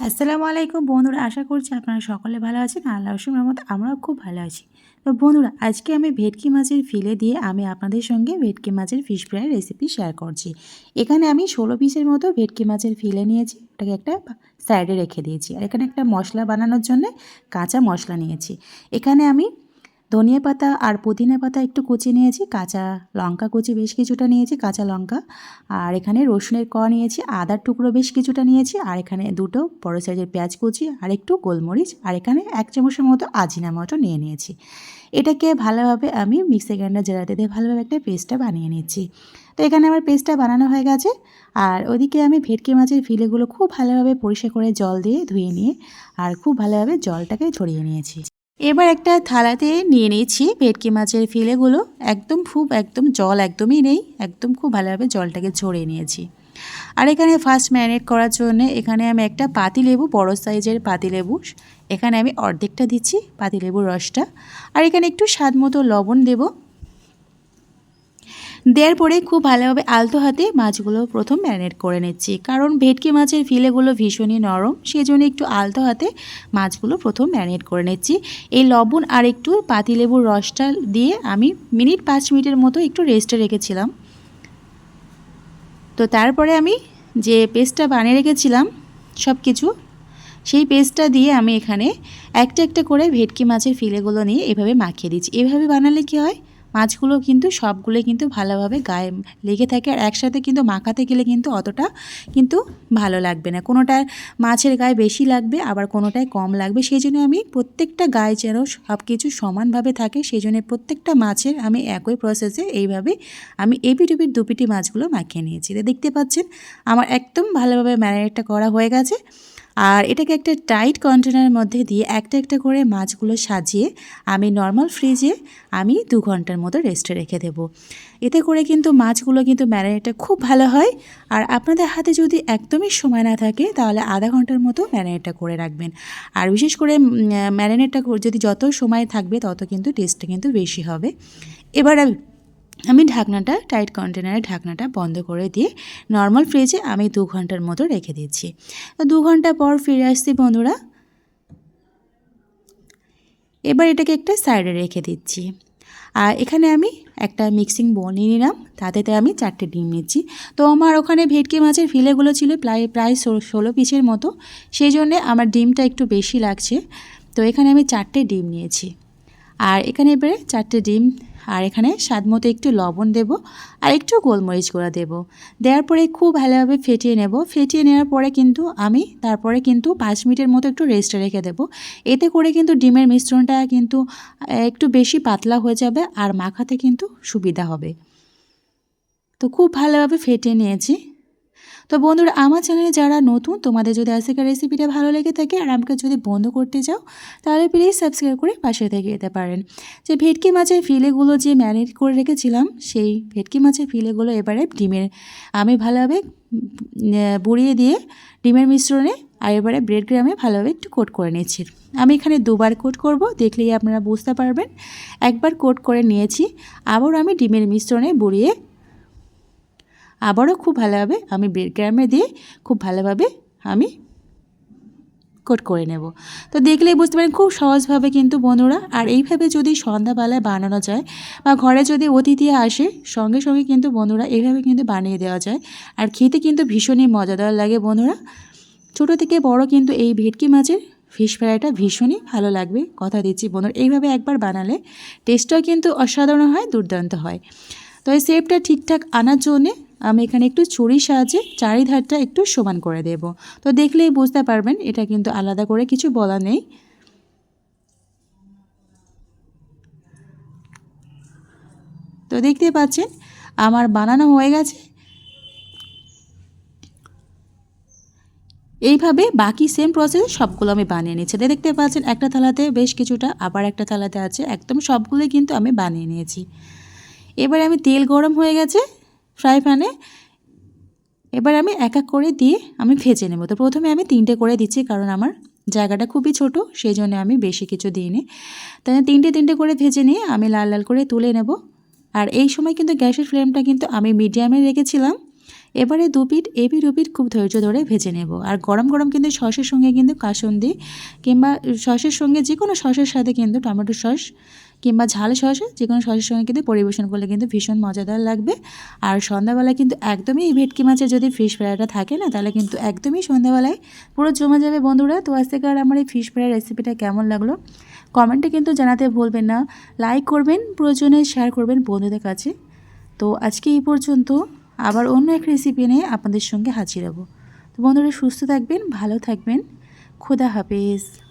আসসালামু আলাইকুম বন্ধুরা, আশা করছি আপনারা সকলে ভালো আছেন। আল্লাহ রহমত আমরাও খুব ভালো আছি। তো বন্ধুরা, আজকে আমি ভেটকি মাছের ফিলে দিয়ে আমি আপনাদের সঙ্গে ভেটকি মাছের ফিশ ফ্রাই রেসিপি শেয়ার করছি। এখানে আমি ষোলো পিসের মতো ভেটকি মাছের ফিলে নিয়েছি, ওটাকে একটা সাইডে রেখে দিয়েছি। আর এখানে একটা মশলা বানানোর জন্য কাঁচা মশলা নিয়েছি। এখানে আমি ধনিয়া পাতা আর পুদিনা পাতা একটু কুচি নিয়েছি, কাঁচা লঙ্কা কুচি বেশ কিছুটা নিয়েছি, কাঁচা লঙ্কা। আর এখানে রসুনের ক নিয়েছি, আদার টুকরো বেশ কিছুটা নিয়েছি, আর এখানে দুটো বড় সাইজের পেঁয়াজ কুচি, আর একটু গোলমরিচ, আর এখানে এক চামচের মতো আজিনা মতো নিয়ে নিয়েছি। এটাকে ভালোভাবে আমি মিক্সি গ্রাইন্ডার জেলাতে দিয়ে ভালোভাবে একটা পেস্টটা বানিয়ে নিচ্ছি। তো এখানে আমার পেস্টটা বানানো হয়ে গেছে। আর ওদিকে আমি ভেটকি মাছের ফিলেগুলো খুব ভালোভাবে পরিষ্কার করে জল দিয়ে ধুয়ে নিয়ে, আর খুব ভালোভাবে জলটাকে ছড়িয়ে নিয়েছি। এবার একটা থালাতে নিয়ে নিয়েছি ভেটকি মাছের ফিলেগুলো। একদম খুব, একদম জল একদমই নেই, একদম খুব ভালোভাবে জলটাকে ঝরিয়ে নিয়েছি। আর এখানে ফার্স্ট ম্যারিনেট করার জন্য এখানে আমি একটা পাতিলেবু, বড় সাইজের পাতিলেবু, এখানে আমি অর্ধেকটা দিচ্ছি, পাতিলেবুর রসটা। আর এখানে একটু স্বাদ মতো লবণ দেবো। দেওয়ার পরে খুব ভালোভাবে আলতো হাতে মাছগুলো প্রথম ম্যারিনেট করে নিচ্ছি। কারণ ভেটকি মাছের ফিলেগুলো ভীষণই নরম সেই জন্য একটু আলতো হাতে মাছগুলো প্রথম ম্যারিনেট করে নিচ্ছি। এই লবণ আর একটু পাতিলেবুর রসটা দিয়ে আমি মিনিট পাঁচ মিনিটের মতো একটু রেস্টে রেখেছিলাম। তো তারপরে আমি যে পেস্টটা বানিয়ে রেখেছিলাম সব কিছু সেই পেস্টটা দিয়ে আমি এখানে একটা একটা করে ভেটকি মাছের ফিলেগুলো নিয়ে এভাবে মাখিয়ে দিচ্ছি। এভাবে বানালে কী হয়? মাছগুলো কিন্তু সবগুলো কিন্তু ভালোভাবে গায়ে লেগে থাকে আর একসাথে কিন্তু মাখাতে গেলে কিন্তু অতটা কিন্তু ভালো লাগবে না। কোনোটায় মাছের গায়ে বেশি লাগবে, আবার কোনোটায় কম লাগবে। সেই জন্য আমি প্রত্যেকটা গায়ে যেন সব কিছু সমানভাবে থাকে সেই জন্য প্রত্যেকটা মাছের আমি একই প্রসেসে এইভাবে আমি এপিটুপির দুপিটি মাছগুলো মাখিয়ে নিয়েছি। দেখতে পাচ্ছেন, আমার একদম ভালোভাবে ম্যারিনেটটা করা হয়ে গেছে। আর এটাকে একটা টাইট কন্টেনারের মধ্যে দিয়ে একটা একটা করে মাছগুলো সাজিয়ে আমি নর্মাল ফ্রিজে আমি দু ঘণ্টার মতো রেস্টে রেখে দেব। এতে করে কিন্তু মাছগুলো কিন্তু ম্যারিনেটটা খুব ভালো হয়। আর আপনাদের হাতে যদি একদমই সময় না থাকে, তাহলে আধা ঘণ্টার মতো ম্যারিনেটটা করে রাখবেন। আর বিশেষ করে ম্যারিনেটটা যদি যত সময় থাকবে, তত কিন্তু টেস্টটা কিন্তু বেশি হবে। এবার আমি ঢাকনাটা টাইট কন্টেনারে ঢাকনাটা বন্ধ করে দিয়ে নর্মাল ফ্রিজে আমি দু ঘণ্টার মতো রেখে দিচ্ছি। দু ঘণ্টা পর ফিরে আসছি বন্ধুরা। এবার এটাকে একটা সাইডে রেখে দিচ্ছি। আর এখানে আমি একটা মিক্সিং বোল নিয়ে নিলাম, তাতেতে আমি চারটে ডিম নিচ্ছি। তো আমার ওখানে ভেটকি মাছের ফিলেগুলো ছিল প্রায় প্রায় ষোলো পিসের মতো। সেই জন্যে আমার ডিমটা একটু বেশি লাগছে। তো এখানে আমি চারটে ডিম নিয়েছি। আর এখানে এবারে চারটে ডিম, আর এখানে স্বাদ মতো একটু লবণ দেব আর একটু গোলমরিচ গুঁড়া দেব। দেওয়ার পরে খুব ভালোভাবে ফেটিয়ে নেব। ফেটিয়ে নেওয়ার পরে কিন্তু আমি তারপরে কিন্তু পাঁচ মিনিটের মতো একটু রেস্টে রেখে দেব। এতে করে কিন্তু ডিমের মিশ্রণটা কিন্তু একটু বেশি পাতলা হয়ে যাবে আর মাখাতে কিন্তু সুবিধা হবে। তো খুব ভালোভাবে ফেটিয়ে নিয়েছি। তো বন্ধুরা, আমার চ্যানেলে যারা নতুন, তোমাদের যদি আজকের রেসিপিটা ভালো লেগে থাকে আর আমাকে যদি বন্ধ করতে চাও, তাহলে প্লিজ সাবস্ক্রাইব করে পাশে থেকে যেতে পারেন। যে ভেটকি মাছের ফিলেগুলো যে ম্যারিনেট করে রেখেছিলাম, সেই ভেটকি মাছের ফিলেগুলো এবারে ডিমের আমি ভালোভাবে বুড়িয়ে দিয়ে ডিমের মিশ্রণে আর এবারে ব্রেড গ্রামে ভালোভাবে একটু কোট করে নিয়েছি। আমি এখানে দুবার কোট করব, দেখলেই আপনারা বুঝতে পারবেন। একবার কোট করে নিয়েছি, আবার আমি ডিমের মিশ্রণে বুড়িয়ে আবারও খুব ভালোভাবে আমি ব্রেড ক্রামে দিয়ে খুব ভালোভাবে আমি কোট করে নেব। তো দেখলেই বুঝতে পারেন খুব সহজভাবে কিন্তু বন্ধুরা, আর এইভাবে যদি সন্ধ্যাবেলায় বানানো যায় বা ঘরে যদি অতিথি আসে, সঙ্গে সঙ্গে কিন্তু বন্ধুরা এইভাবে কিন্তু বানিয়ে দেওয়া যায়। আর খেতে কিন্তু ভীষণই মজাদার লাগে বন্ধুরা। ছোটো থেকে বড় কিন্তু এই ভেটকি মাছের ফিশ ফ্রাইটা ভীষণই ভালো লাগবে, কথা দিচ্ছি বন্ধুরা। এইভাবে একবার বানালে টেস্টটাও কিন্তু অসাধারণ হয়, দুর্দান্ত হয়। তো এই শেপটা ঠিকঠাক আনার জন্যে আমি এখানে একটু ছুরির সাহায্যে চারিধারটা একটু সমান করে দেব। তো দেখলেই বুঝতে পারবেন, এটা কিন্তু আলাদা করে কিছু বলা নেই। তো দেখতে পাচ্ছেন, আমার বানানো হয়ে গেছে। এইভাবে বাকি সেম প্রসেস সবগুলো আমি বানিয়ে নিচ্ছি দেখতে পাচ্ছেন, একটা থালাতে বেশ কিছুটা, আবার একটা থালাতে আছে, একদম সবগুলোই কিন্তু আমি বানিয়ে নিয়েছি। এবার আমি তেল গরম হয়ে গেছে। ফ্রাই প্যানে এবার আমি এক এক করে দিয়ে আমি ভেজে নেব। তো প্রথমে আমি তিনটে করে দিচ্ছি কারণ আমার জায়গাটা খুবই ছোট সেই জন্য আমি বেশি কিছু দিইনি। তাই তিনটে তিনটে করে ভেজে নিয়ে আমি লাল লাল করে তুলে নেব। আর এই সময় কিন্তু গ্যাসের ফ্লেমটা কিন্তু আমি মিডিয়ামে রেখেছিলাম। এবারে দু পিঠ এপিট ওপিট খুব ধৈর্য ধরে ভেজে নেব। আর গরম গরম কিন্তু সসের সঙ্গে কিন্তু কাসুন্দি কিংবা সসের সঙ্গে যে কোনো সসের সাথে কিন্তু টমেটো সস কিংবা ঝাল সস যে কোনো সসের সঙ্গে কিন্তু পরিবেশন করলে কিন্তু ভীষণ মজাদার লাগবে। আর সন্ধ্যাবেলায় কিন্তু একদমই এই ভেটকি মাছের যদি ফিশ ফ্রাইটা থাকে না, তাহলে কিন্তু একদমই সন্ধ্যাবেলায় পুরো জমে যাবে। বন্ধুরা, তো আজ থেকে আর আমার এই ফিশ ফ্রাই রেসিপিটা কেমন লাগল? কমেন্টে কিন্তু জানাতে ভুলবেন না। লাইক করবেন, প্রয়োজনে শেয়ার করবেন বন্ধুদের কাছে। তো আজকে এই পর্যন্ত আবার অন্য এক রেসিপি নিয়ে আপনাদের সঙ্গে হাজির হব। তো বন্ধুরা, সুস্থ থাকবেন, ভালো থাকবেন। খোদা হাফেজ।